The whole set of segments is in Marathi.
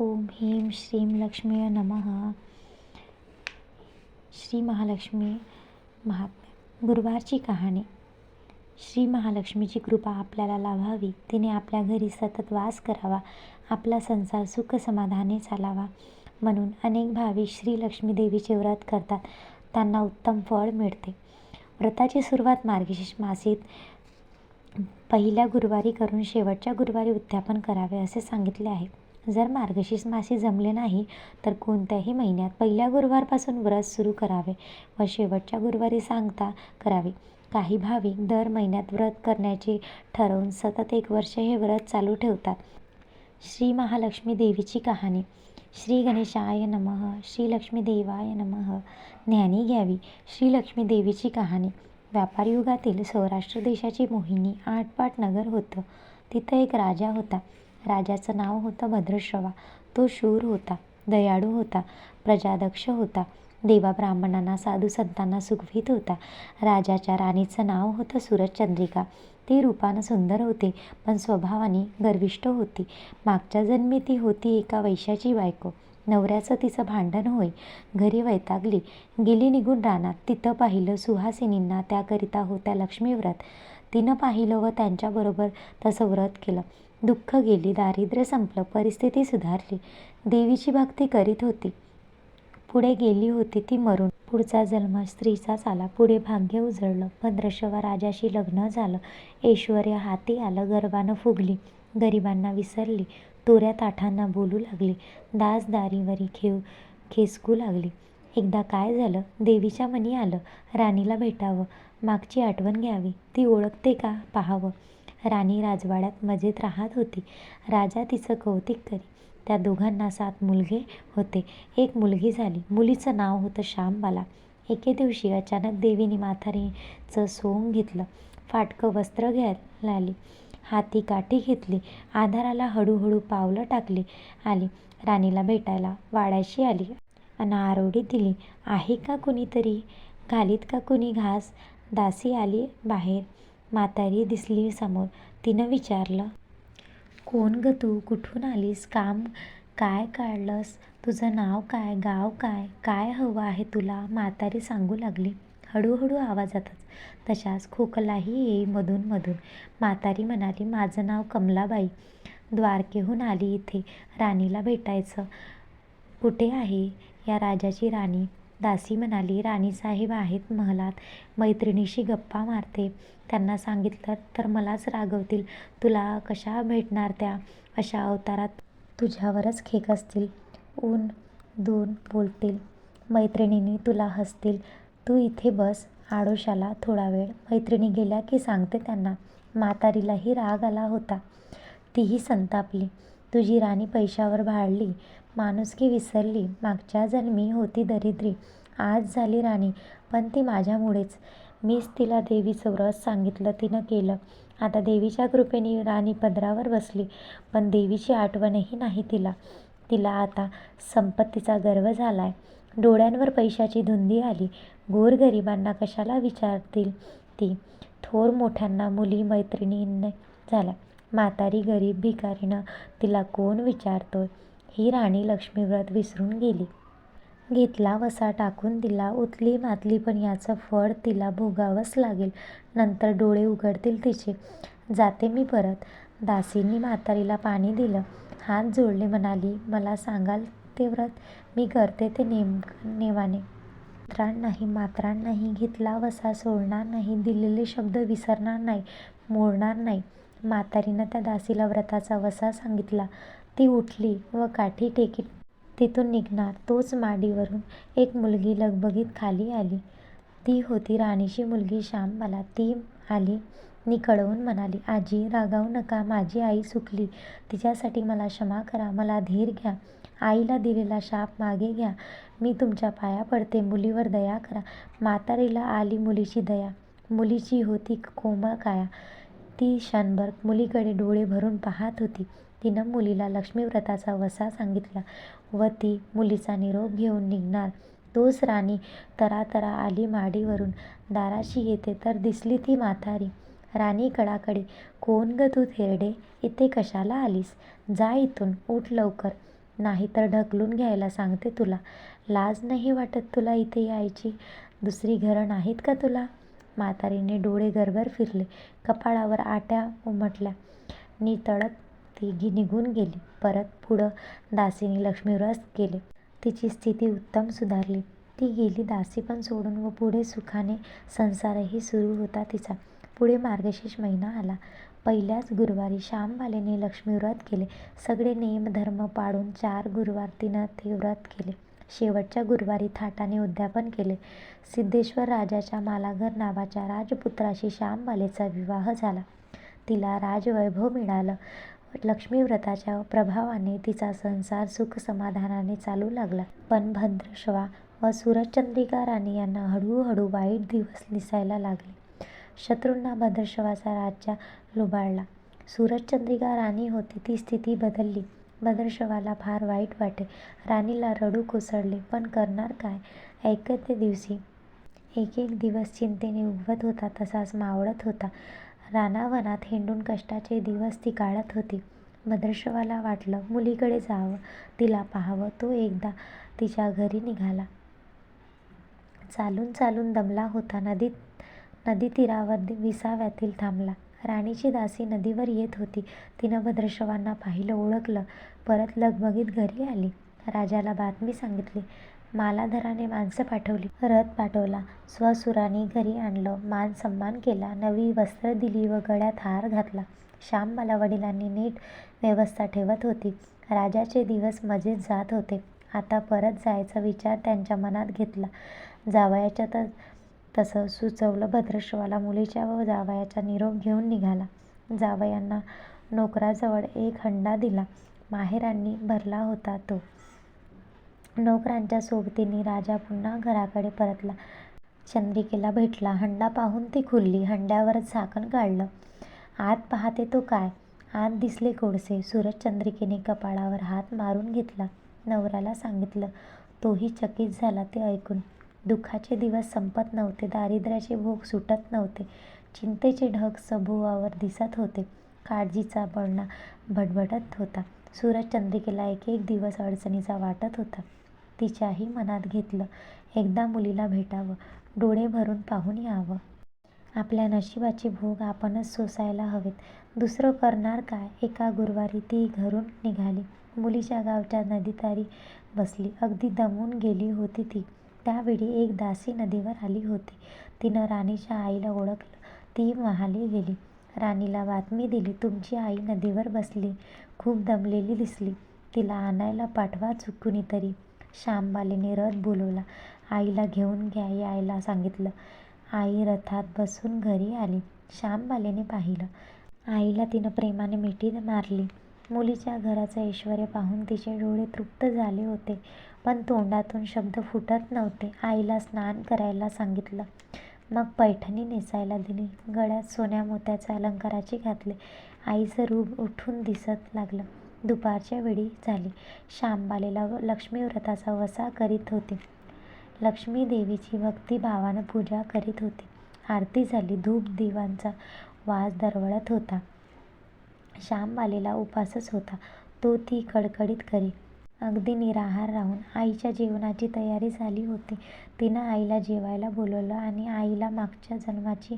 ओम ह्रीं श्रीं लक्ष्मी नमः। श्री महालक्ष्मी महात्मा गुरुवारची कहाणी. श्री महालक्ष्मीची कृपा आपल्याला लाभावी तिने आपल्या घरी सतत वास करावा आपला संसार सुख समाधाने चालावा म्हणून अनेक भाविक श्री लक्ष्मी देवीचे व्रत करतात. त्यांना उत्तम फळ मिळते. व्रताची सुरुवात मार्गशीर्ष मासित पहिल्या गुरुवारी करून शेवटच्या गुरुवारी उद्यापन करावे असे सांगितले आहे. जर मार्गशीर्ष मासी जमले नाही तर कोणत्याही महिन्यात पहिल्या गुरुवारपासून व्रत सुरू करावे व शेवटच्या गुरुवारी सांगता करावे. काही भाविक दर महिन्यात व्रत करण्याचे ठरवून सतत एक वर्ष हे व्रत चालू ठेवतात. श्री महालक्ष्मी देवीची कहाणी. श्री गणेशाय नमः श्री लक्ष्मी देवाय नमः. ज्ञानी घ्यावी. श्री लक्ष्मी देवीची कहाणी. व्यापार युगातील सौराष्ट्र देशाची मोहिनी आठपाट नगर होतं. तिथं एक राजा होता. राजाचं नाव होतं भद्रश्रवा. तो शूर होता दयाळू होता प्रजादक्ष होता. देवा ब्राह्मणांना साधू संतांना सुखवीत होता. राजाच्या राणीचं नाव होतं सूरजचंद्रिका ती रूपानं सुंदर होते पण स्वभावाने गर्विष्ट होती. मागच्या जन्मी ती होती एका वैशाची बायको. नवऱ्याचं तिचं भांडण होई. घरी वैतागली. गेली निघून रानात. तिथं पाहिलं सुहासिनींना त्याकरिता होत्या लक्ष्मीव्रत. तिनं पाहिलं व त्यांच्याबरोबर तसं व्रत केलं. दुःख गेली दारिद्र्य संपलं परिस्थिती सुधारली. देवीची भक्ती करीत होती. पुढे गेली होती ती मरून. पुढचा जन्म स्त्रीचाच आला. पुढे भाग्य उजळलं. भद्रशवा राजाशी लग्न झालं. ऐश्वर्य हाती आलं. गर्वानं फुगली. गरिबांना विसरली. तोऱ्या ताठांना बोलू लागली. दासदारीवरी खेव खेसकू लागली. एकदा काय झालं? देवीच्या मनी आलं. राणीला भेटावं. मागची आठवण घ्यावी. ती ओळखते का? पाहावं. राणी राजवाड्यात मजेत राहत होती. राजा तिचं कौतिक करी. त्या दोघांना सात मुलगे होते. एक मुलगी झाली. मुलीचं नाव होतं श्यामबाला. एके दिवशी अचानक देवीने माथारीचं सोंग घेतलं. फाटकं वस्त्र घ्यायला आली हाती काठी घेतली. आधाराला हळूहळू पावलं टाकली. आली. राणीला भेटायला वाड्याशी आली आणि आरोडी दिली. आहे का कुणीतरी? घालीत का कुणी घास? दासी आली बाहेर. म्हातारी दिसली समोर. तिनं विचारलं कोण ग तू? कुठून आलीस? काम काय काढलंस? तुझं नाव काय? गाव काय? काय हवं आहे तुला? म्हातारी सांगू लागली. हळूहळू आवाजातच तशाच खोकलाही येई मधून मधून. म्हातारी म्हणाली माझं नाव कमलाबाई. द्वारकेहून आली इथे. राणीला भेटायचं. कुठे आहे या राजाची राणी? दासी म्हणाली राणीसाहेब आहेत महलात मैत्रिणीशी गप्पा मारते. त्यांना सांगितलं तर मलाच रागवतील. तुला कशा भेटणार त्या? अशा अवतारात तुझ्यावरच खेक असतील ऊन दोन बोलतील. मैत्रिणींनी तुला हसतील. तू इथे बस. आडोशाला थोडा वेळ. मैत्रिणी गेल्या की सांगते त्यांना. म्हातारीलाही राग आला होता. तीही संतापली. तुझी राणी पैशावर भाळली. माणुसकी विसरली. मागच्या जन्मी होती दरिद्री. आज झाली राणी. पण ती माझ्यामुळेच. मीच तिला देवीचं व्रत सांगितलं तिनं केलं. आता देवीच्या कृपेने राणी पदरावर बसली. पण देवीची आठवणही नाही तिला. तिला आता संपत्तीचा गर्व झाला आहे डोळ्यांवर पैशाची धुंदी आली. गोरगरिबांना कशाला विचारतील ती? थोर मोठ्यांना मुली मैत्रिणींनी झाल्या. म्हातारी गरीब भिकारीनं तिला कोण विचारतोय? ही राणी लक्ष्मीव्रत विसरून गेली. घेतला वसा टाकून दिला. उतली मातली पण याचं फळ तिला भोगावंच लागेल. नंतर डोळे उघडतील तिचे. जाते मी परत. दासींनी म्हातारीला पाणी दिलं. हात जोडले म्हणाली मला सांगाल ते व्रत? मी करते ते नेम नेवाने. मित्राण नाही मात्राण नाही. घेतला वसा सोडणार नाही. दिलेले शब्द विसरणार नाही. मोडणार नाही. म्हातारीनं त्या दासीला व्रताचा वसा सांगितला. ती उठली व काठी टेकीत तिथून निघणार तोच माडीवरून एक मुलगी लगबगीत खाली आली. ती होती राणीची मुलगी श्यामबाला ती आली नि कळवून म्हणाली आजी रागावू नका. माझी आई सुकली. तिच्यासाठी मला क्षमा करा. मला धीर घ्या. आईला दिलेला शाप मागे घ्या. मी तुमच्या पाया पडते. मुलीवर दया करा. म्हातारीला आली मुलीची दया. मुलीची होती कोमळ काया. ती क्षणभर मुलीकडे डोळे भरून पाहत होती. तिनं मुलीला लक्ष्मीव्रताचा वसा सांगितला व ती मुलीचा निरोप घेऊन निघणार. तोच राणी तरातरा आली माडीवरून. दाराशी येते तर दिसली ती म्हातारी. राणी कडाकडे कोण ग तू थेरडे? इथे कशाला आलीस? जा इथून उठ लवकर. नाहीतर ढकलून घ्यायला सांगते तुला. लाज नाही वाटत तुला इथे यायची? दुसरी घरं नाहीत का तुला? म्हातारीने डोळे गरगर फिरले. कपाळावर आट्या उमटल्या. नितळत ती तिघी निघून गेली परत पुढं दासीने लक्ष्मीव्रत केले तिची स्थिती उत्तम सुधारली. ती गेली दासी पण सोडून व पुढे सुखाने संसारही सुरू होता तिचा. पुढे मार्गशीर्ष महिना आला. पहिल्याच गुरुवारी श्यामबालेने लक्ष्मीव्रत केले सगळे नियम धर्म पाळून चार गुरुवार तिनं ते व्रत केले. शेवटच्या गुरुवारी थाटाने उद्यापन केले. सिद्धेश्वर राजाच्या मालाघर नावाच्या राजपुत्राशी श्यामबालेचा विवाह झाला. तिला राजवैभव मिळालं. लक्ष्मीव्रताच्या प्रभावाने तिचा संसार सुखसमाधानाने चालू लागला. पण भद्रश्वा व सूरजचंद्रिका राणी यांना हळूहळू वाईट दिवस दिसायला लागले. शत्रूंना भद्रश्वाचा राज्य लुबाडला. सूरजचंद्रिका राणी होती ती स्थिती बदलली. भद्रश्वाला फार वाईट वाटे. राणीला रडू कोसळले. पण करणार काय? ऐकते दिवशी. एक एक दिवस चिंतेने उगवत होता तसाच मावळत होता. रानावनात हिंडून कष्टाचे दिवस ती काढत होती. भद्रश्वाला वाटलं मुलीकडे जावं तिला पाहावं. तो एकदा तिच्या घरी निघाला. चालून चालून दमला होता. नदीत नदीतीरावर विसाव्यातील थांबला. राणीची दासी नदीवर येत होती. तिनं भद्रशवांना पाहिलं ओळखलं. परत लगबगीत घरी आली. राजाला बातमी सांगितली. मालाधराने माणसं पाठवली. रथ पाठवला. स्वसुराने घरी आणलं. मान सन्मान केला. नवी वस्त्र दिली व गळ्यात हार घातला. श्याम मला वडिलांनी नीट व्यवस्था ठेवत होती. राजाचे दिवस मजेत जात होते. आता परत जायचा विचार त्यांच्या मनात घेतला. जावयाच्या त तसं सुचवलं भद्रश्वाला मुलीच्या व जावयाचा निरोप घेऊन निघाला. जावयांना नोकराजवळ एक हंडा दिला. माहेरांनी भरला होता तो. नोकरांच्या सोबतीने राजा पुन्हा घराकडे परतला. चंद्रिकेला भेटला. हंडा पाहून ती खुलली हंड्यावरच झाकण काढलं. आत पाहते तो काय? आत दिसले कोडसे सूरज चंद्रिकेने कपाळावर हात मारून घेतला. नवऱ्याला सांगितलं तोही चकित झाला ते ऐकून. दुःखाचे दिवस संपत नव्हते. दारिद्र्याचे भोग सुटत नव्हते. चिंतेचे ढग सभोवावर दिसत होते. काळजीचा बळणा भडभडत होता. सूरज चंद्रिकेला एक एक दिवस अडचणीचा वाटत होता. तिच्याही मनात घेतलं. एकदा मुलीला भेटावं डोळे भरून पाहून यावं. आपल्या नशिबाचे भोग आपणच सोसायला हवेत. दुसरं करणार काय? एका गुरुवारी ती घरून निघाली. मुलीच्या गावच्या नदीतारी बसली. अगदी दमून गेली होती ती. त्यावेळी एक दासी नदीवर आली होती. तिनं राणीच्या आईला ओळखलं. ती महाली गेली. राणीला बातमी दिली. तुमची आई नदीवर बसली. खूप दमलेली दिसली. तिला आणायला पाठवा कुणीतरी श्यामबालेने रथ बोलवला. आईला घेऊन घ्या यायला सांगितलं. आई रथात बसून घरी आली. श्यामबालेने पाहिलं. आईला तिनं प्रेमाने मिठी मारली. मुलीच्या घराचं ऐश्वर्य पाहून तिचे डोळे तृप्त झाले होते पण तोंडातून शब्द फुटत नव्हते. आईला स्नान करायला सांगितलं. मग पैठणी नेसायला दिली. गळ्यात सोन्या मोत्याच्या अलंकाराचे घातले. आईचं रूप उठून दिसत लागलं. दुपारच्या वेळी झाली. श्यामबालेला लक्ष्मीव्रताचा वसा करीत होते. लक्ष्मी देवीची भक्तिभावानं पूजा करीत होते. आरती झाली. धूप दिवांचा वास दरवळत होता. श्यामबालेला उपासच होता. तो ती कडकडीत करी. अगदी निराहार राहून आईच्या जेवणाची तयारी झाली होती. तिनं आईला जेवायला बोलवलं आणि आईला मागच्या जन्माची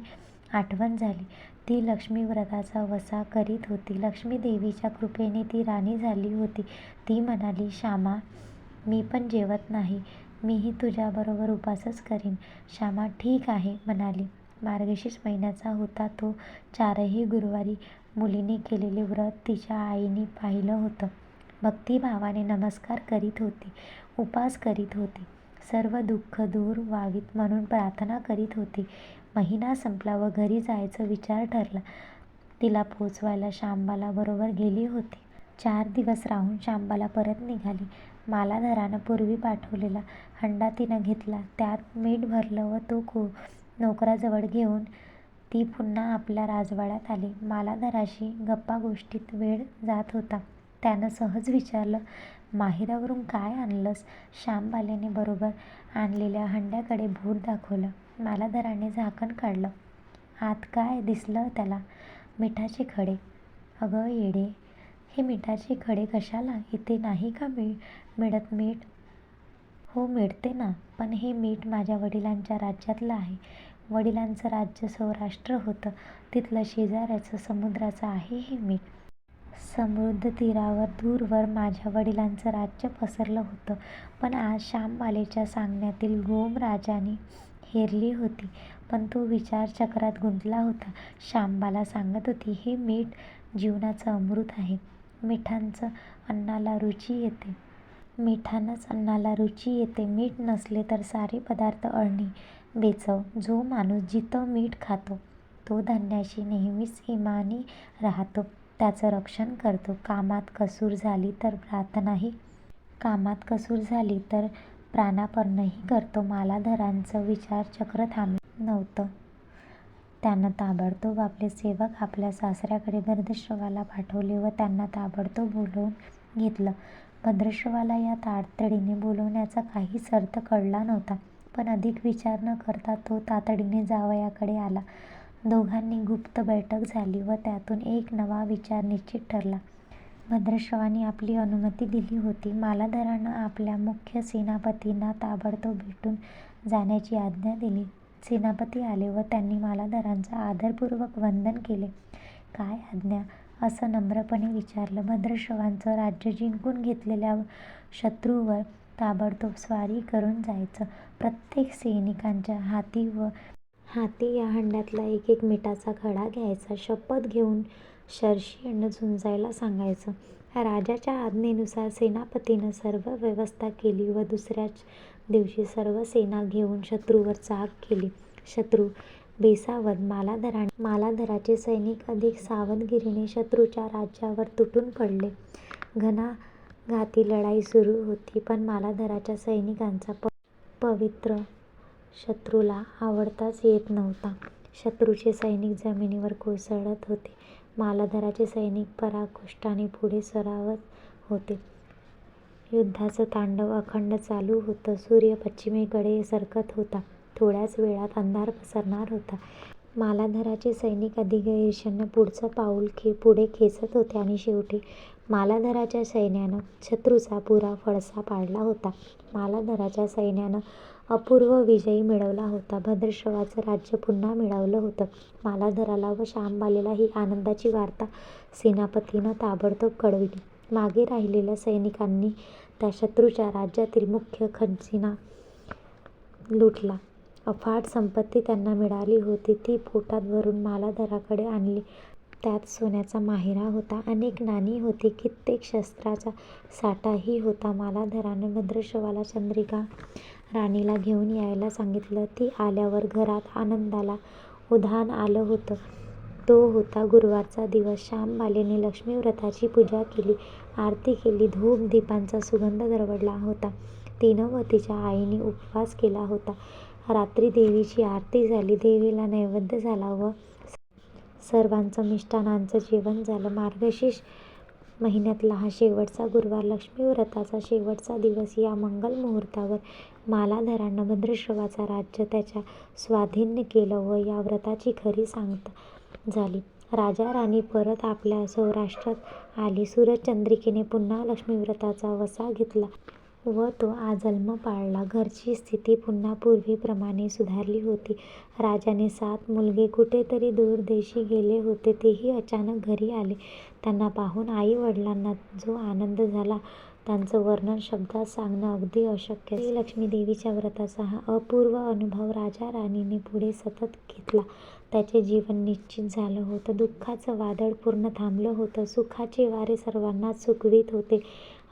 आठवण झाली. ती लक्ष्मीव्रताचा वसा करीत होती. लक्ष्मी देवीच्या कृपेने ती राणी झाली होती. ती म्हणाली श्यामा मी पण जेवत नाही. मीही तुझ्याबरोबर उपासच करीन. श्यामा ठीक आहे म्हणाली. मार्गशीर्ष महिन्याचा होता तो. चारही गुरुवारी मुलीने केलेले व्रत तिच्या आईने पाहिलं होतं. भक्तिभावाने नमस्कार करीत होती. उपास करीत होती. सर्व दुःख दूर व्हावीत म्हणून प्रार्थना करीत होती. महिना संपला व घरी जायचा विचार ठरला. तिला पोचवायला शांबाला बरोबर गेली होती. चार दिवस राहून शांबाला परत निघाली. मालाधरानं पूर्वी पाठवलेला हंडा तिनं घेतला. त्यात मीठ भरलं व तो को नोकराजवळ घेऊन ती पुन्हा आपल्या राजवाड्यात आली. मालाधराशी गप्पा गोष्टीत वेळ जात होता. त्यानं सहज विचारलं माहेरावरून काय आणलंस? श्यामबालेने बरोबर आणलेल्या हंड्याकडे भूत दाखवलं. मालाधराने झाकण काढलं. आत काय दिसलं त्याला? मिठाचे खडे. अगं येडे. हे मिठाचे खडे कशाला? इथे नाही का मिळ मिळत मीठ? हो मिळते ना. पण हे मीठ माझ्या वडिलांच्या राज्यातलं आहे. वडिलांचं राज्य सौराष्ट्र होतं. तिथलं शेजाऱ्याचं समुद्राचं आहे हे मीठ. समुद्र तीरावर दूरवर माझ्या वडिलांचं राज्य पसरलं होतं. पण आज श्यामबालेच्या सांगण्यातील गोम राजाने हेरली होती पण तो विचारचक्रात गुंतला होता. श्यामबाला सांगत होती हे मीठ जीवनाचं अमृत आहे. मिठांचं अन्नाला रुची येते. मिठानंच अन्नाला रुची येते. मीठ नसले तर सारे पदार्थ अळणी बेचव. जो माणूस जिथं मीठ खातो तो धान्याशी नेहमीच इमानी राहतो. त्याचं रक्षण करतो. कामात कसूर झाली तर प्रार्थनाही कामात कसूर झाली तर प्राणापर्णही करतो. मालाधरांचं विचारचक्र थांबलं नव्हतं. त्यानं ताबडतोब आपले सेवक आपल्या सासऱ्याकडे भद्रश्रवाला पाठवले व त्यांना ताबडतोब बोलवून घेतलं. भद्रश्रवाला या तातडीने बोलवण्याचा काहीच अर्थ कळला नव्हता. पण अधिक विचार न करता तो तातडीने जावयाकडे आला. दोघांनी गुप्त बैठक झाली व त्यातून एक नवा विचार निश्चित ठरला. भद्रश्रवांनी आपली अनुमती दिली होती. मालाधरानं आपल्या मुख्य सेनापतींना ताबडतोब भेटून जाण्याची आज्ञा दिली. सेनापती आले व त्यांनी मालाधरांचं आदरपूर्वक वंदन केले. काय आज्ञा असं नम्रपणे विचारलं. भद्रश्रवांचं राज्य जिंकून घेतलेल्या शत्रूवर ताबडतोब स्वारी करून जायचं. प्रत्येक सैनिकाच्या हाती व हाती या हंड्यातला एक एक मिठाचा खडा घ्यायचा शपथ घेऊन शर्षीनं झुंजायला सांगायचं. राजाच्या आज्ञेनुसार सेनापतीनं सर्व व्यवस्था केली व दुसऱ्याच दिवशी सर्व सेना घेऊन शत्रूवर चाल केली. शत्रू बेसावध मालाधरा मालाधराचे सैनिक अधिक सावधगिरीने शत्रूच्या राज्यावर तुटून पडले. घणाघाती लढाई सुरू होती पण मालाधराच्या सैनिकांचा प पवित्र शत्रूला आवडताच येत नव्हता. शत्रूचे सैनिक जमिनीवर कोसळत होते. मालाधराचे सैनिक पराकोष्टाने पुढे सरसावत होते. युद्धाचं तांडव अखंड चालू होतं. सूर्य पश्चिमेकडे सरकत होता. थोड्याच वेळात अंधार पसरणार होता. मालाधराचे सैनिक अधिक ईर्ष्येनं पुढचं पाऊल पुढे खेचत होते आणि शेवटी मालाधराच्या सैन्यानं शत्रूचा पुरा फळसा पाडला होता. मालाधराच्या सैन्यानं अपूर्व विजय मिळवला होता. भद्रश्रवाचं राज्य पुन्हा मिळवलं होतं. मालाधराला व श्यामबालेला ही आनंदाची वार्ता सेनापतीनं ताबडतोब कळवली. मागे राहिलेल्या सैनिकांनी त्या शत्रूच्या राज्यातील मुख्य खजिना लुटला. अफाट संपत्ती त्यांना मिळाली होती. ती पोटात भरून मालाधराकडे आणली. त्यात सोन्याचा माहिरा होता. अनेक नाणी होती. कित्येक शस्त्राचा साठाही होता. मालाधरानं भद्रश्रवाला चंद्रिका राणीला घेऊन यायला सांगितलं. ती आल्यावर घरात आनंदाला उधाण आलं होतं. तो होता गुरुवारचा दिवस. श्यामबालेने लक्ष्मीव्रताची पूजा केली. आरती केली. धूप दीपांचा सुगंध दरवळला होता. तिनं व तिच्या आईने उपवास केला होता. रात्री देवीची आरती झाली. देवीला नैवेद्य झाला व सर्वांचं मिष्टान्नाचं जेवण झालं. मार्गशीर्ष महिन्यातला हा शेवटचा गुरुवार. लक्ष्मीव्रताचा शेवटचा दिवस या मंगल मुहूर्तावर मालाधरानं भद्रश्रवाचं राज्य त्याच्या स्वाधीन केलं व या व्रताची खरी सांगता झाली. राजा राणी परत आपल्या सौराष्ट्रात आली. सूरजचंद्रिकेने पुन्हा लक्ष्मीव्रताचा वसा घेतला. व तो आजन्म पाळला. घरची स्थिती पुन्हा पूर्वीप्रमाणे सुधारली होती. राजाने सात मुलगे कुठेतरी दूरदेशी गेले होते. तेही अचानक घरी आले. त्यांना पाहून आईवडिलांना जो आनंद झाला त्याचं वर्णन शब्दात सांगणं अगदी अशक्य. श्रीलक्ष्मीदेवीच्या व्रताचा हा अपूर्व अनुभव राजा राणीने पुढे सतत घेतला. त्याचे जीवन निश्चिंत झालं होतं. दुःखाचं वादळ पूर्ण थांबलं होतं. सुखाचे वारे सर्वांनाच सुखवीत होते.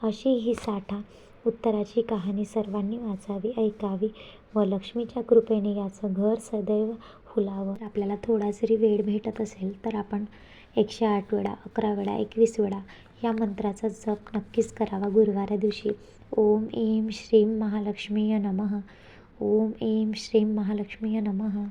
अशी ही साठा उत्तराची कहाणी सर्वांनी वाचावी ऐकावी व लक्ष्मीच्या कृपेने याचं घर सदैव फुलावं. आपल्याला थोडा जरी वेळ भेटत असेल तर आपण एकशे आठ वेळा अकरा वेळा एकवीस वेळा या मंत्राचा जप नक्कीच करावा. गुरुवारा दिवशी ओम ऐं श्रीं महालक्ष्मीय नमः. ओम ऐं श्रीं महालक्ष्मीय नमः.